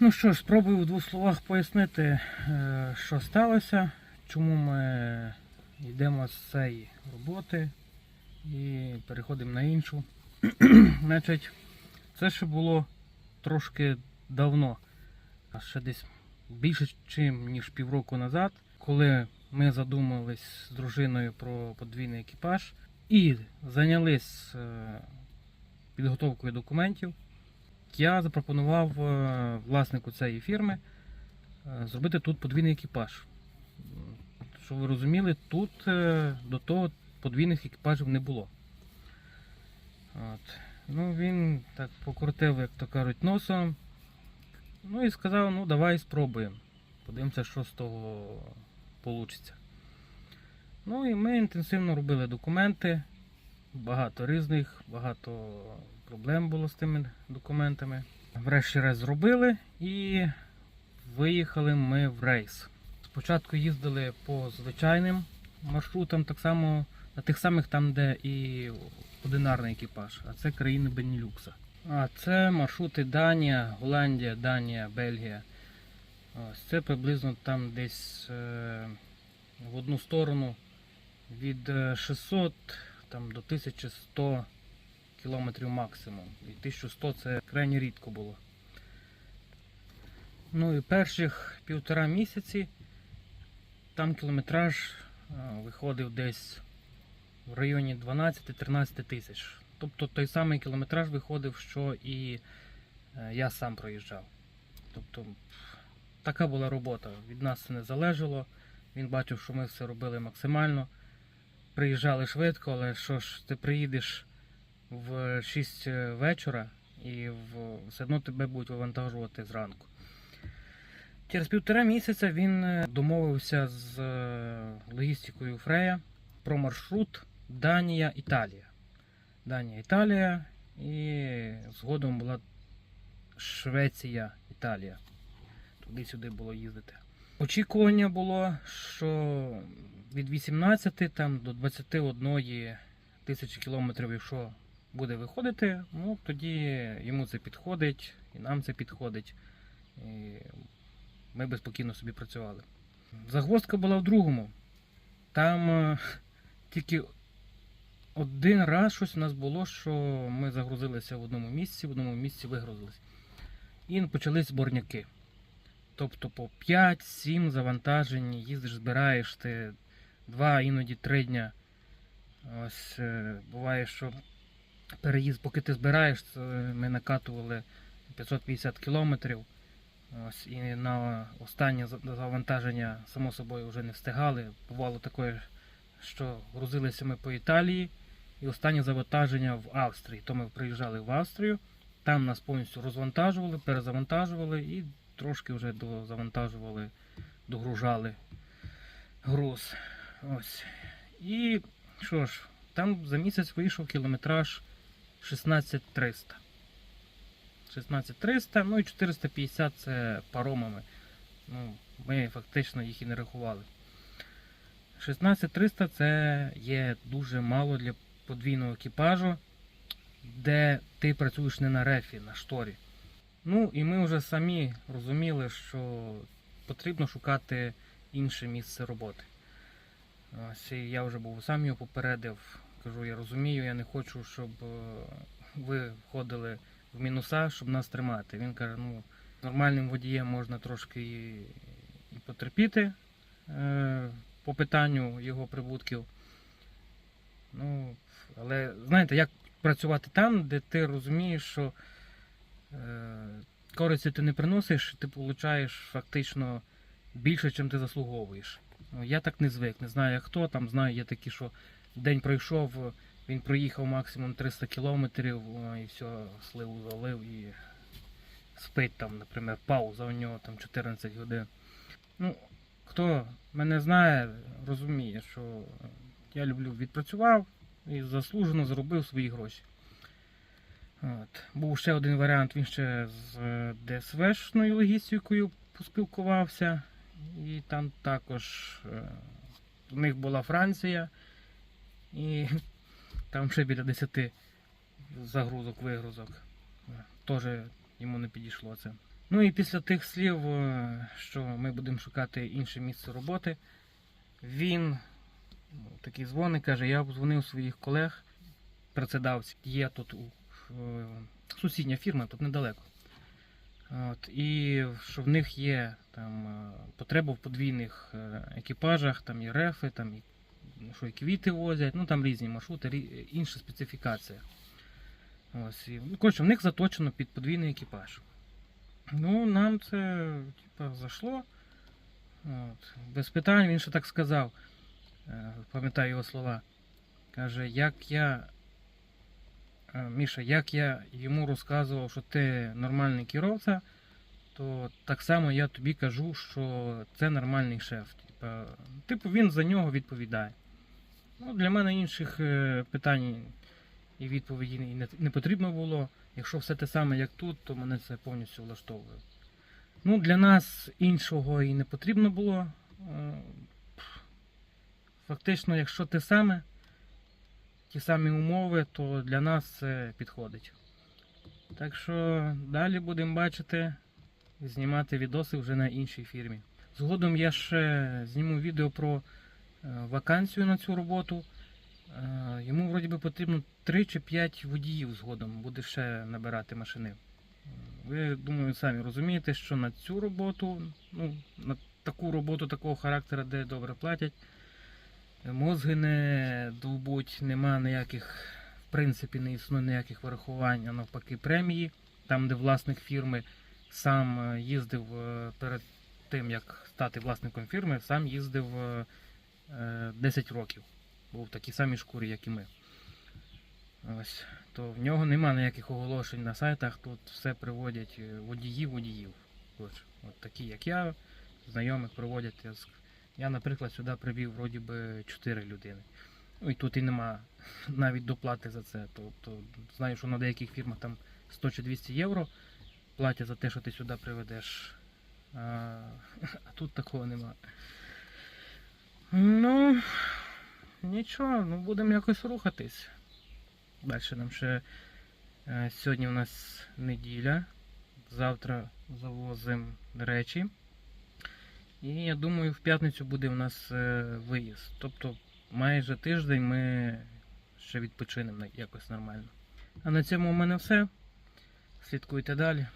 Ну що ж, спробую в двох словах пояснити, е, що сталося, чому ми йдемо з цієї роботи і переходимо на іншу. Значить, це ще було трошки давно, а ще десь більше ніж півроку назад, коли ми задумались з дружиною про подвійний екіпаж і зайнялись е, підготовкою документів. Я запропонував е, власнику цієї фірми е, зробити тут подвійний екіпаж. М, Щоб ви розуміли, тут е, до того подвійних екіпажів не було. От. Ну, він так покрутив, як то кажуть, носом. Ну і сказав, ну давай спробуємо. Подивимося, що з того вийде. Ну і ми інтенсивно робили документи. Багато різних, багато проблем було з тими документами. Врешті-решт зробили і виїхали ми в рейс. Спочатку їздили по звичайним маршрутам, так само на тих самих там, де і одинарний екіпаж, а це країни Бенілюкса. А це маршрути Данія, Голландія, Данія, Бельгія. Ось це приблизно там десь е, в одну сторону від е, 600 там, до 1100 кілометрів максимум. І 1100 це крайне рідко було. Ну і перших півтора місяці там кілометраж е, виходив десь в районі 12-13 тисяч. Тобто той самий кілометраж виходив, що і е, я сам проїжджав. Тобто така була робота. Від нас це не залежало. Він бачив, що ми все робили максимально. Приїжджали швидко, але що ж, ти приїдеш в 6 вечора і в... все одно тебе будуть вивантажувати зранку. Через півтора місяця він е, домовився з е, логістикою Фрея про маршрут Данія-Італія. Данія-Італія і згодом була Швеція-Італія. Туди-сюди було їздити. Очікування було, що від 18 там, до 21 тисячі кілометрів, якщо буде виходити, ну тоді йому це підходить, і нам це підходить. І ми би спокійно собі працювали. Загвоздка була в другому. Там е, тільки один раз щось у нас було, що ми загрузилися в одному місці, в одному місці вигрузились. І почались зборняки. Тобто по 5-7 завантажень їздиш, збираєш ти 2, іноді 3 дня. Ось е, буває, що переїзд, поки ти збираєш, ми накатували 550 кілометрів. Ось, і на останнє завантаження, само собою, вже не встигали. Бувало таке, що грузилися ми по Італії, і останнє завантаження в Австрії. То ми приїжджали в Австрію, там нас повністю розвантажували, перезавантажували і трошки вже дозавантажували, догружали груз. Ось. І що ж, там за місяць вийшов кілометраж 16300. 16300, ну і 450 це паромами. Ну, ми фактично їх і не рахували. 16300 це є дуже мало для подвійного екіпажу, де ти працюєш не на рефі, на шторі. Ну і ми вже самі розуміли, що потрібно шукати інше місце роботи. Ось я вже був сам його попередив. Кажу, я розумію, я не хочу, щоб е, ви входили в мінуса, щоб нас тримати. Він каже, ну, нормальним водієм можна трошки і, потерпіти е, по питанню його прибутків. Ну, але знаєте, як працювати там, де ти розумієш, що е, користі ти не приносиш, ти получаєш фактично більше, чим ти заслуговуєш. Я так не звик, не знаю хто там, знаю, є такі, що день пройшов, він проїхав максимум 300 кілометрів і все, сливу залив і спить там, наприклад, пауза у нього там 14 годин. Ну, хто мене знає, розуміє, що я люблю відпрацював і заслужено заробив свої гроші. От. Був ще один варіант, він ще з е, ДСВшною логістикою поспілкувався. І там також е, у них була Франція, і там ще біля 10 загрузок, вигрузок. Е, Теж йому не підійшло це. Ну і після тих слів, е, що ми будемо шукати інше місце роботи, він ну, такий дзвоник, каже, я обдзвонив своїх колег, працедавців. Є тут е, сусідня фірма, тут недалеко. От, і що в них є там е, потреба в подвійних е, екіпажах, там і рефи, там і, ну, що і квіти возять, ну там різні маршрути, інша специфікація. Ось, і, ну, коротше, в них заточено під подвійний екіпаж. Ну, нам це типа, зайшло. От, без питань він ще так сказав. Е, Пам'ятаю його слова. Каже, як я. Е, Міша, як я йому розказував, що ти нормальний керівця, то так само я тобі кажу, що це нормальний шеф. Типу він за нього відповідає. Ну, для мене інших е, питань і відповіді не, не потрібно було. Якщо все те саме, як тут, то мене це повністю влаштовує. Ну, для нас іншого і не потрібно було. Е, Фактично, якщо те саме, ті самі умови, то для нас це підходить. Так що далі будемо бачити, знімати відоси вже на іншій фірмі. Згодом я ще зніму відео про е, вакансію на цю роботу. Е, Йому вроді би потрібно 3 чи 5 водіїв згодом буде ще набирати машини. Ви, думаю, самі розумієте, що на цю роботу, ну, на таку роботу такого характеру, де добре платять, мозги не довбуть, нема ніяких, в принципі, не існує ніяких вирахувань, а навпаки, премії. Там, де власник фірми сам е, їздив е, перед тим, як стати власником фірми, сам їздив е, е, 10 років. Був в такій самій шкурі, як і ми. Ось. То в нього нема ніяких оголошень на сайтах, тут все приводять е, водіїв. От такі, як я, знайомих ск- Я, наприклад, сюди привів вроді би 4 людини. Ну і тут і нема навіть доплати за це. Тобто знаю, що на деяких фірмах там 100 чи 200 євро платять за те, що ти сюди приведеш. А, а тут такого нема. Ну, нічого, ну будемо якось рухатись. Далі нам ще е, сьогодні у нас неділя. Завтра завозимо речі. І я думаю, в п'ятницю буде у нас е, виїзд. Тобто майже тиждень ми ще відпочинемо якось нормально. А на цьому у мене все. Слідкуйте далі.